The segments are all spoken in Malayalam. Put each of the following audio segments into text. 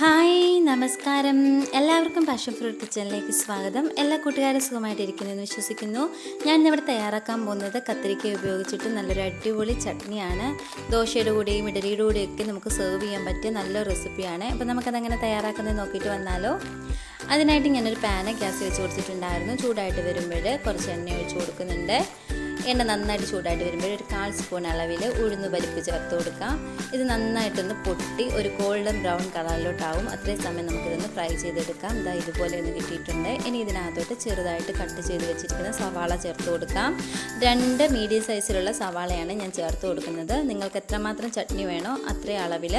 ഹായ് നമസ്കാരം. എല്ലാവർക്കും പാഷൻ ഫ്രൂട്ട് കിച്ചണിലേക്ക് സ്വാഗതം. എല്ലാ കൂട്ടുകാരും സുഖമായിട്ടിരിക്കുന്നു എന്ന് വിശ്വസിക്കുന്നു. ഞാൻ ഇന്നിവിടെ തയ്യാറാക്കാൻ പോകുന്നത് കത്തിരിക്ക ഉപയോഗിച്ചിട്ട് നല്ലൊരു അടിപൊളി ചട്നിയാണ്. ദോശയുടെ കൂടെയും ഇഡലിയുടെ കൂടെയും ഒക്കെ നമുക്ക് സെർവ് ചെയ്യാൻ പറ്റിയ നല്ല റെസിപ്പിയാണ് അപ്പോൾ നമുക്കതെങ്ങനെ തയ്യാറാക്കുന്നത് നോക്കിയിട്ട് വന്നാലോ. അതിനായിട്ട് ഞാനൊരു പാന് ഗ്യാസ് വെച്ച് കൊടുത്തിട്ടുണ്ടായിരുന്നു. ചൂടായിട്ട് വരുമ്പോൾ കുറച്ച് എണ്ണ ഒഴിച്ച് കൊടുക്കുന്നുണ്ട്. എണ്ണ നന്നായിട്ട് ചൂടായിട്ട് വരുമ്പോൾ ഒരു കാൽ സ്പൂൺ അളവിൽ ഉഴുന്ന് പരിപ്പ് ചേർത്ത് കൊടുക്കാം. ഇത് നന്നായിട്ടൊന്ന് പൊട്ടി ഒരു ഗോൾഡൻ ബ്രൗൺ കളറിലോട്ടാവും. അത്രയും സമയം നമുക്കിതൊന്ന് ഫ്രൈ ചെയ്തെടുക്കാം. ഇതാ ഇതുപോലെ ഒന്ന് കിട്ടിയിട്ടുണ്ട്. ഇനി ഇതിനകത്തോട്ട് ചെറുതായിട്ട് കട്ട് ചെയ്ത് വെച്ചിരിക്കുന്ന സവാള ചേർത്ത് കൊടുക്കാം. രണ്ട് മീഡിയം സൈസിലുള്ള സവാളയാണ് ഞാൻ ചേർത്ത് കൊടുക്കുന്നത്. നിങ്ങൾക്ക് എത്രമാത്രം ചട്നി വേണോ അത്രയും അളവിൽ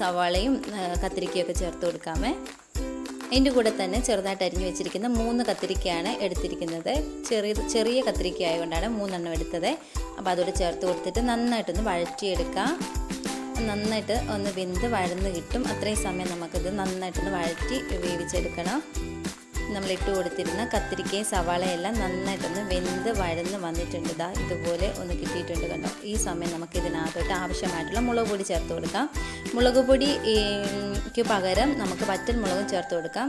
സവാളയും കത്തിരിക്കയൊക്കെ ചേർത്ത് കൊടുക്കാമേ. അതിന്റെ കൂടെ തന്നെ ചെറുതായിട്ട് അരിഞ്ഞു വെച്ചിരിക്കുന്ന മൂന്ന് കത്തിരിക്കയാണ് എടുത്തിരിക്കുന്നത്. ചെറിയ ചെറിയ കത്തിരിക്ക ആയതുകൊണ്ടാണ് മൂന്നെണ്ണം എടുത്തത്. അപ്പോൾ അതോട് ചേർത്ത് കൊടുത്തിട്ട് നന്നായിട്ടൊന്ന് വഴറ്റിയെടുക്കാം. നന്നായിട്ട് ഒന്ന് വെന്ത് വഴന്ന് കിട്ടും. അത്രയും സമയം നമുക്കിത് നന്നായിട്ടൊന്ന് വഴറ്റി വേവിച്ചെടുക്കണം. നമ്മൾ ഇട്ട് കൊടുത്തിരുന്ന കത്തിരിക്കയും സവാളയെല്ലാം നന്നായിട്ടൊന്ന് വെന്ത് വഴന്ന് വന്നിട്ടുണ്ട് ഇതാ ഇതുപോലെ ഒന്ന് കിട്ടിയിട്ടുണ്ട് കണ്ടോ. ഈ സമയം നമുക്ക് ഇതിനകത്തോട്ട് ആവശ്യമായിട്ടുള്ള മുളക് പൊടി ചേർത്ത് കൊടുക്കാം. മുളക് പൊടിക്ക് പകരം നമുക്ക് വറ്റൽ മുളകും ചേർത്ത് കൊടുക്കാം.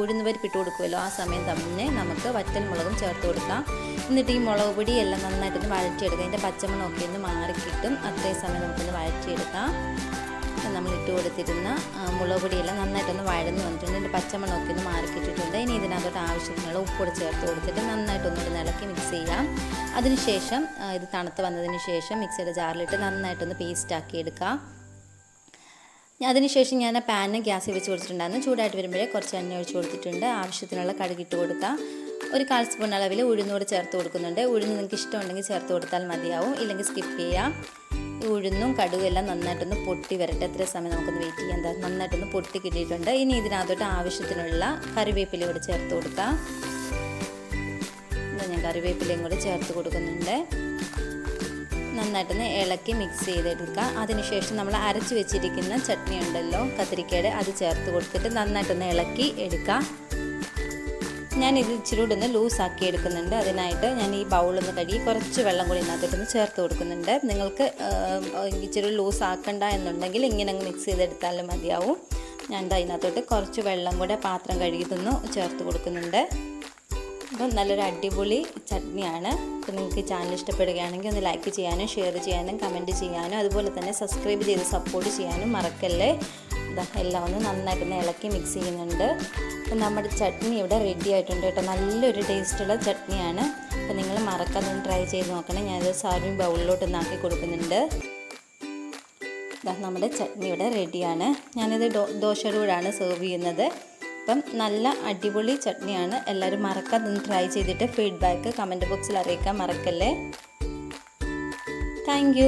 ഉഴുന്ന് പരിപ്പ് ഇട്ട് കൊടുക്കുമല്ലോ. ആ സമയം തന്നെ നമുക്ക് വറ്റൽ മുളകും ചേർത്ത് കൊടുക്കാം. എന്നിട്ട് ഈ മുളക് പൊടി എല്ലാം നന്നായിട്ടൊന്ന് വഴറ്റിയെടുക്കാം. അതിന്റെ പച്ചമണമൊക്കെ ഒന്ന് മാറിക്കിട്ടും. അത്രയും സമയം നമുക്കൊന്ന് വഴറ്റിയെടുക്കാം. നമ്മൾ ഇട്ട് കൊടുത്തിരുന്ന മുളക് പൊടിയെല്ലാം നന്നായിട്ടൊന്ന് വഴന്ന് വന്നിട്ടുണ്ട്. എന്റെ പച്ചമുളകൊക്കെ ഒന്ന് മാറിക്കിട്ടിട്ടുണ്ട്. ഇനി ഇതിനകത്തോട്ട് ആവശ്യത്തിനുള്ള ഉപ്പൊടി ചേർത്ത് കൊടുത്തിട്ട് നന്നായിട്ടൊന്ന് ഇളക്കി മിക്സ് ചെയ്യാം. അതിനുശേഷം ഇത് തണുത്ത് വന്നതിന് ശേഷം മിക്സിയുടെ ജാറിലിട്ട് നന്നായിട്ടൊന്ന് പേസ്റ്റാക്കി എടുക്കാം. അതിനുശേഷം ഞാൻ പാൻ ഗ്യാസ് വെച്ച് കൊടുത്തിട്ടുണ്ടായിരുന്നു. ചൂടായിട്ട് വരുമ്പോഴേ കുറച്ച് എണ്ണ ഒഴിച്ച് കൊടുത്തിട്ടുണ്ട്. ആവശ്യത്തിനുള്ള കടുകിട്ട് കൊടുക്കാം. ഒരു കാൽ സ്പൂൺ അളവിൽ ഉഴുന്നൂടെ ചേർത്ത് കൊടുക്കുന്നുണ്ട്. ഉഴുന്ന് നിങ്ങൾക്ക് ഇഷ്ടമുണ്ടെങ്കിൽ ചേർത്ത് കൊടുത്താൽ മതിയാവും. ഇല്ലെങ്കിൽ സ്കിപ്പ് ചെയ്യാം. ഉഴുന്നും കടുകുമെല്ലാം നന്നായിട്ടൊന്ന് പൊട്ടി വരട്ടെ. എത്ര സമയം നമുക്കൊന്ന് വെയിറ്റ് ചെയ്യാം. എന്താ നന്നായിട്ടൊന്ന് പൊട്ടി കിട്ടിയിട്ടുണ്ട്. ഇനി ഇതിനകത്തോട്ട് ആവശ്യത്തിനുള്ള കറിവേപ്പില കൂടെ ചേർത്ത് കൊടുക്കാം. ഞാൻ കറിവേപ്പിലയും കൂടെ ചേർത്ത് കൊടുക്കുന്നുണ്ട്. നന്നായിട്ടൊന്ന് ഇളക്കി മിക്സ് ചെയ്തെടുക്കുക അതിനുശേഷം നമ്മൾ അരച്ച് വെച്ചിരിക്കുന്ന ചട്നി ഉണ്ടല്ലോ കത്തിരിക്കയുടെ അത് ചേർത്ത് കൊടുത്തിട്ട് നന്നായിട്ടൊന്ന് ഇളക്കി എടുക്കുക ഞാൻ ഇത് ഇച്ചിരി ഒന്ന് ലൂസാക്കി എടുക്കുന്നുണ്ട്. അതിനായിട്ട് ഞാൻ ഈ ബൗളൊന്ന് കഴുകി കുറച്ച് വെള്ളം കൂടി ഇതിനകത്തോട്ടൊന്ന് ചേർത്ത് കൊടുക്കുന്നുണ്ട്. നിങ്ങൾക്ക് ഇച്ചിരി ലൂസ് ആക്കണ്ട എന്നുണ്ടെങ്കിൽ ഇങ്ങനെ അങ്ങ് മിക്സ് ചെയ്തെടുത്താലും മതിയാവും. ഞാൻ അതിനകത്തോട്ട് കുറച്ച് വെള്ളം കൂടെ പാത്രം കഴുകി കഴുകിയതൊന്ന് ചേർത്ത് കൊടുക്കുന്നുണ്ട്. അപ്പം നല്ലൊരു അടിപൊളി ചട്നിയാണ്. അപ്പോൾ നിങ്ങൾക്ക് ചാനൽ ഇഷ്ടപ്പെടുകയാണെങ്കിൽ ഒന്ന് ലൈക്ക് ചെയ്യാനും ഷെയർ ചെയ്യാനും കമന്റ് ചെയ്യാനും അതുപോലെ തന്നെ സബ്സ്ക്രൈബ് ചെയ്ത് സപ്പോർട്ട് ചെയ്യാനും മറക്കല്ലേ? എല്ലാം ഒന്ന് നന്നായിട്ടൊന്ന് ഇളക്കി മിക്സ് ചെയ്യുന്നുണ്ട്. അപ്പം നമ്മുടെ ചട്നി ഇവിടെ റെഡി ആയിട്ടുണ്ട് കേട്ടോ. നല്ലൊരു ടേസ്റ്റുള്ള ചട്നിയാണ്. അപ്പം നിങ്ങൾ മറക്കാതെ ഒന്ന് ട്രൈ ചെയ്ത് നോക്കണം. ഞാനത് സർവിങ് ബൗളിലോട്ട് ഒന്ന് ആക്കി കൊടുക്കുന്നുണ്ട്. നമ്മുടെ ചട്നി ഇവിടെ റെഡിയാണ് ഞാനിത് ദോശയുടെ കൂടെയാണ് സെർവ് ചെയ്യുന്നത്. അപ്പം നല്ല അടിപൊളി ചട്നിയാണ്. എല്ലാവരും മറക്കാതെ ഒന്ന് ട്രൈ ചെയ്തിട്ട് ഫീഡ്ബാക്ക് കമന്റ് ബോക്സിൽ അറിയിക്കാൻ മറക്കല്ലേ. താങ്ക്